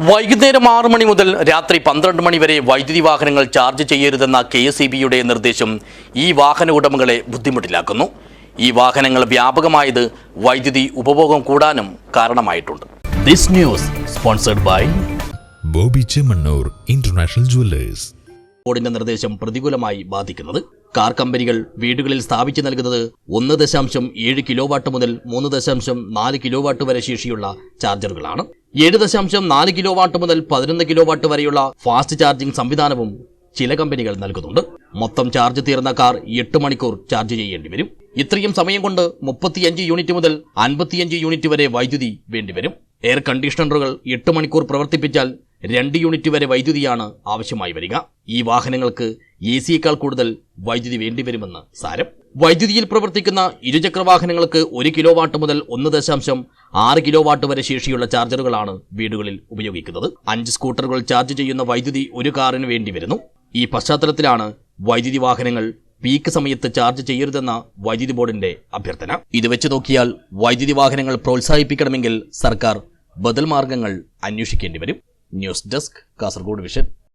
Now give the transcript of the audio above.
വൈകുന്നേരം ആറു മണി മുതൽ രാത്രി പന്ത്രണ്ട് മണി വരെ വൈദ്യുതി വാഹനങ്ങൾ ചാർജ് ചെയ്യരുതെന്ന കെ എസ് ഇ ബിയുടെ നിർദ്ദേശം ഈ വാഹന ഉടമകളെ ബുദ്ധിമുട്ടിലാക്കുന്നു. ഈ വാഹനങ്ങൾ വ്യാപകമായത് വൈദ്യുതി ഉപഭോഗം കൂടാനും കാരണമായിട്ടുണ്ട്. This news sponsored by Bobby Chemmanur international jewellers. ബോർഡിന്റെ നിർദ്ദേശം പ്രതികൂലമായി ബാധിക്കുന്നത് കാർ കമ്പനികൾ വീടുകളിൽ സ്ഥാപിച്ചു നൽകുന്നത് ഒന്ന് ദശാംശം ഏഴ് കിലോ വാട്ട് മുതൽ മൂന്ന് ദശാംശം നാല് കിലോ വാട്ട് വരെ ശേഷിയുള്ള ചാർജറുകളാണ്. ഏഴ് ദശാംശം നാല് കിലോ വാട്ട് മുതൽ പതിനൊന്ന് കിലോ വാട്ട് വരെയുള്ള ഫാസ്റ്റ് ചാർജിംഗ് സംവിധാനവും ചില കമ്പനികൾ നൽകുന്നുണ്ട്. മൊത്തം ചാർജ് തീർന്ന കാർ എട്ട് മണിക്കൂർ ചാർജ് ചെയ്യേണ്ടി വരും. ഇത്രയും സമയം കൊണ്ട് മുപ്പത്തിയഞ്ച് യൂണിറ്റ് മുതൽ അൻപത്തിയഞ്ച് യൂണിറ്റ് വരെ വൈദ്യുതി വേണ്ടിവരും എയർ കണ്ടീഷണറുകൾ എട്ട് മണിക്കൂർ പ്രവർത്തിപ്പിച്ചാൽ രണ്ട് യൂണിറ്റ് വരെ വൈദ്യുതിയാണ് ആവശ്യമായി വരിക. ഈ വാഹനങ്ങൾക്ക് എ സിയേക്കാൾ കൂടുതൽ വൈദ്യുതി വേണ്ടിവരുമെന്ന് സാരം. വൈദ്യുതിയിൽ പ്രവർത്തിക്കുന്ന ഇരുചക്ര വാഹനങ്ങൾക്ക് ഒരു കിലോ വാട്ട് മുതൽ ഒന്ന് ദശാംശം ആറ് കിലോ വാട്ട് വരെ ശേഷിയുള്ള ചാർജറുകളാണ് വീടുകളിൽ ഉപയോഗിക്കുന്നത്. അഞ്ച് സ്കൂട്ടറുകൾ ചാർജ് ചെയ്യുന്ന വൈദ്യുതി ഒരു കാറിന് വേണ്ടി വരുന്നു ഈ പശ്ചാത്തലത്തിലാണ് വൈദ്യുതി വാഹനങ്ങൾ പീക്ക് സമയത്ത് ചാർജ് ചെയ്യരുതെന്ന വൈദ്യുതി ബോർഡിന്റെ അഭ്യർത്ഥന. ഇത് വെച്ച് നോക്കിയാൽ വൈദ്യുതി വാഹനങ്ങൾ പ്രോത്സാഹിപ്പിക്കണമെങ്കിൽ സർക്കാർ ബദൽ മാർഗങ്ങൾ അന്വേഷിക്കേണ്ടി വരും. News desk Kasaragod vision.